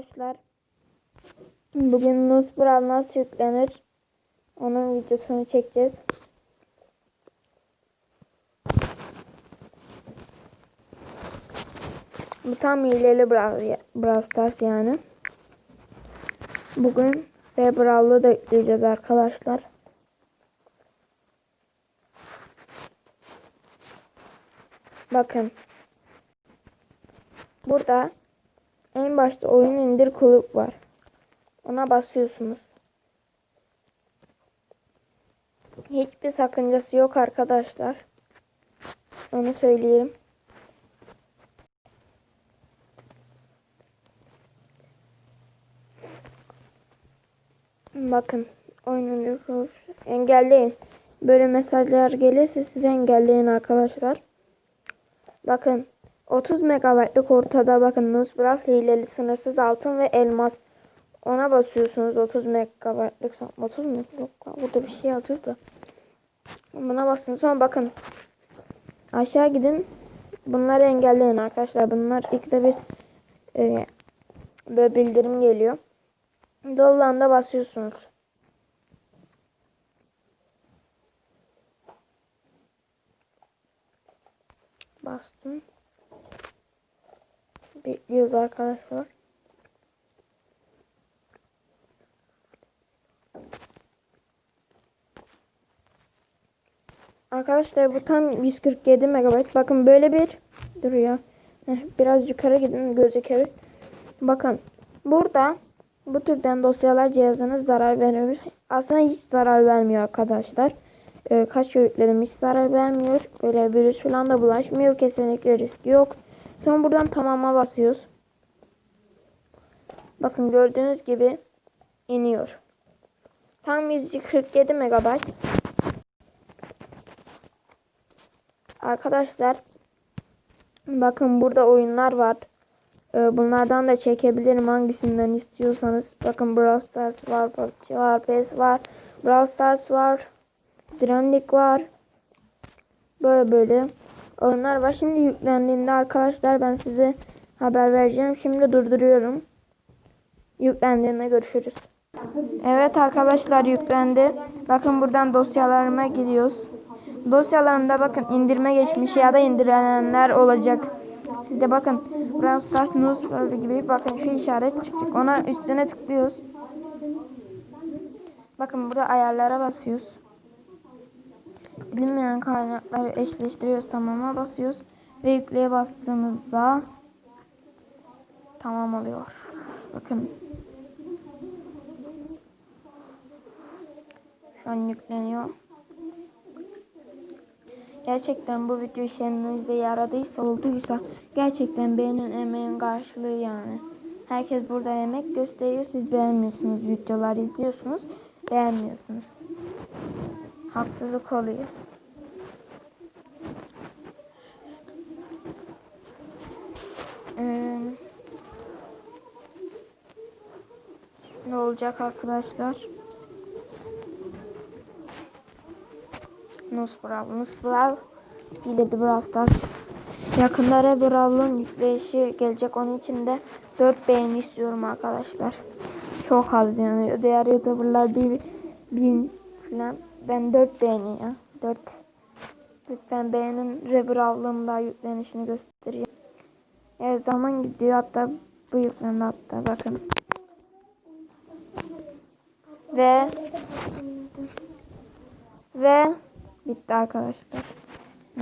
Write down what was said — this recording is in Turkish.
arkadaşlar. Bugün Nusbral nasıl yüklenir? Onun videosunu çekeceğiz. Bu tam hileli Brawl, Brawl Stars yani. Bugün ve Brawl'ı da yükleyeceğiz arkadaşlar. Bakın. Burada en başta oyun indir kulüp var. Ona basıyorsunuz. Hiçbir sakıncası yok arkadaşlar. Onu söyleyeyim. Bakın oyunun engelleyin. Böyle mesajlar gelirse size engelleyin arkadaşlar. Bakın 30 megabaytlık ortada bakın Nusbraf hileli sınırsız altın ve elmas. Ona basıyorsunuz 30 megabaytlık 30 mu? Yok burada bir şey yazıyor da. Buna basın sonra bakın. Aşağı gidin. Bunları engelleyin arkadaşlar. Bunlar ilk de bir e, böyle bildirim geliyor. Dolanda basıyorsunuz. Bastım. Bekliyoruz arkadaşlar. Arkadaşlar bu tam 147 MB. Bakın böyle bir duruyor. Biraz yukarı gidin gözükebilir. Bakın burada bu türden dosyalar cihazınız zarar verir. Aslında hiç zarar vermiyor arkadaşlar. Ee, kaç yükledim hiç zarar vermiyor. Böyle virüs falan da bulaşmıyor. Kesinlikle riski yok. Sonra buradan tamama basıyoruz. Bakın gördüğünüz gibi iniyor. Tam 147 MB. Arkadaşlar bakın burada oyunlar var. Ee, bunlardan da çekebilirim hangisinden istiyorsanız. Bakın Brawl Stars var, PUBG var, PES var, Brawl Stars var, Dynamic var. Böyle böyle oyunlar var. Şimdi yüklendiğinde arkadaşlar ben size haber vereceğim. Şimdi durduruyorum. Yüklendiğinde görüşürüz. Evet arkadaşlar yüklendi. Bakın buradan dosyalarıma gidiyoruz. Dosyalarımda bakın indirme geçmiş ya da indirilenler olacak. Sizde bakın Brawl Stars News gibi bakın şu işaret çıkacak. Ona üstüne tıklıyoruz. Bakın burada ayarlara basıyoruz. Bilinmeyen kaynakları eşleştiriyoruz. Tamama basıyoruz. Ve yükleye bastığımızda tamam oluyor. Bakın. Şu an yükleniyor. Gerçekten bu video işlerinize yaradıysa olduysa gerçekten beğenin emeğin karşılığı yani. Herkes burada emek gösteriyor. Siz beğenmiyorsunuz. Videolar izliyorsunuz. Beğenmiyorsunuz. Haksızlık oluyor. Ee, ne olacak arkadaşlar? Nusbrawl, Nusbrawl ile Brawl Stars. Yakınlara Brawl'ın yükleyişi gelecek. Onun için de 4 beğeni istiyorum arkadaşlar. Çok az yani. Diğer youtuberlar bir bin falan. Ben 4 beğeni ya. 4. Lütfen beğenin. Rebrawl'ın da yüklenişini göstereyim. Her zaman gidiyor. Hatta bu yüklendi hatta. Bakın. Ve ve bitti arkadaşlar.